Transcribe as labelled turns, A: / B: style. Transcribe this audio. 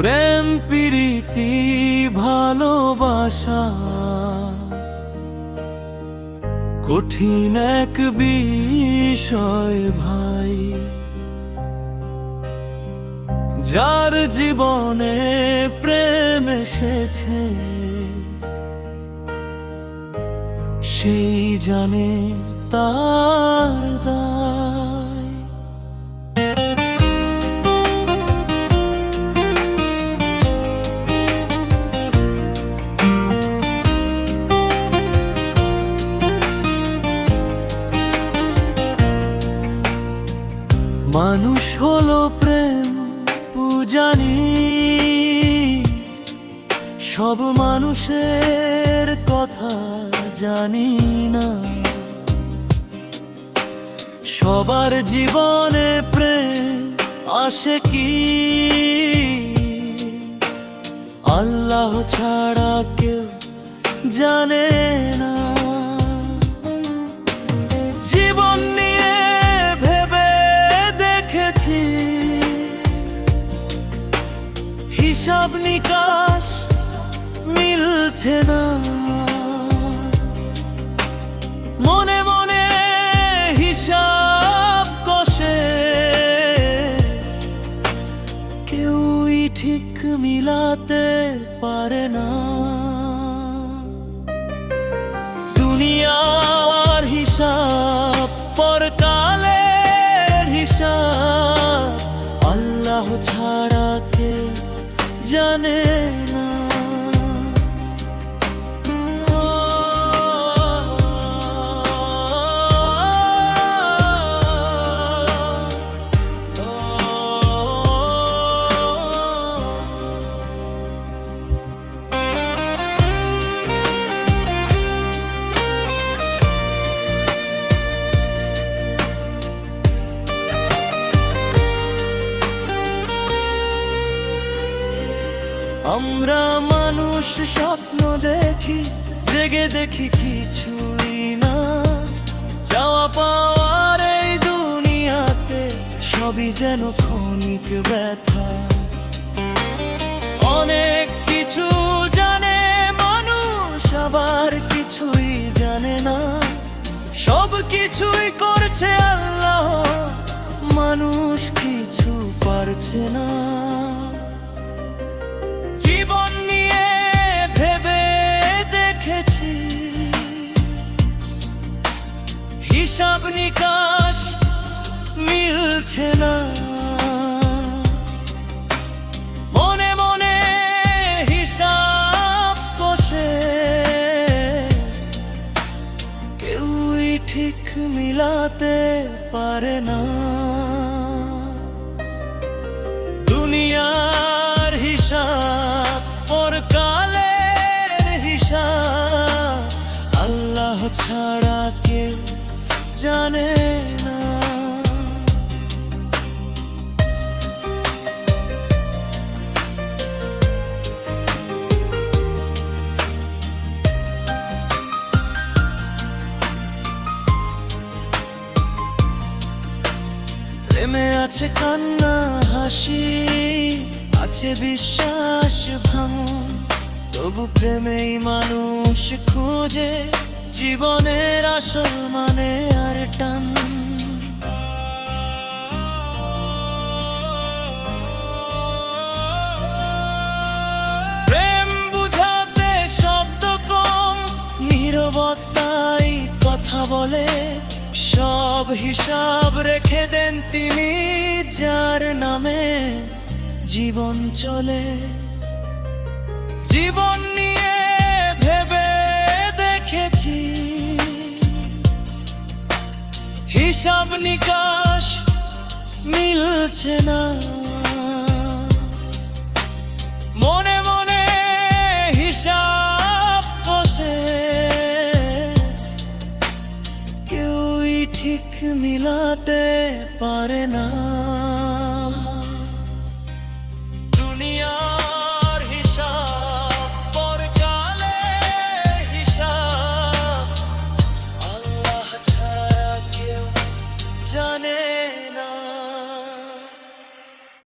A: প্রেম, প্রীতি, ভালোবাসা। কঠিন এক বিষয় ভাই, যার জীবনে প্রেম এসেছে, সেই জানে তার দায়। মানুষ হলো প্রেম পূজানি। সব মানুষের কথা জানি না। সবার জীবনে প্রেম আসে কি? আল্লাহ ছাড়া কেউ জানে না। হিসাব নিকাশ মিলছে না। মনে মনে হিসাব কষে কেউই ঠিক মিলাতে পারে না। জানে আমরা মানুষ স্বপ্ন দেখি, জেগে দেখি কিছুই না। যাওয়া পাওয়ার এই দুনিয়াতে সবই যেন ক্ষণিক ব্যথা। অনেক কিছু জানে মানুষ, আবার কিছুই জানে না। সব কিছুই করছে আল্লাহ, মানুষ কিছু পারছে না। হিসাব নিকাশ মিলছে না। মনে মনে হিসাব কষে কেউই ঠিক মিলাতে পারে না। দুনিয়ার হিসাব পরকালের হিসাব, আল্লাহ ছাড়া কেউ জানে না। প্রেমে আছে কান্না হাসি আছে বিশ্বাস ভাঙন তবু প্রেমেই মানুষ খুঁজে জীবনের আসল মানে আর টান। প্রেম বুঝাতে শব্দ কম নীরবতাই কথা বলে। সব হিসাব রেখে দেন তিনি, যার নামে জীবন চলে। জীবন নিয়ে ভেবে হিসাব নিকাশ মিলছে না। মনে মনে হিসাব কষে কেউই ঠিক মিলাতে পারে না।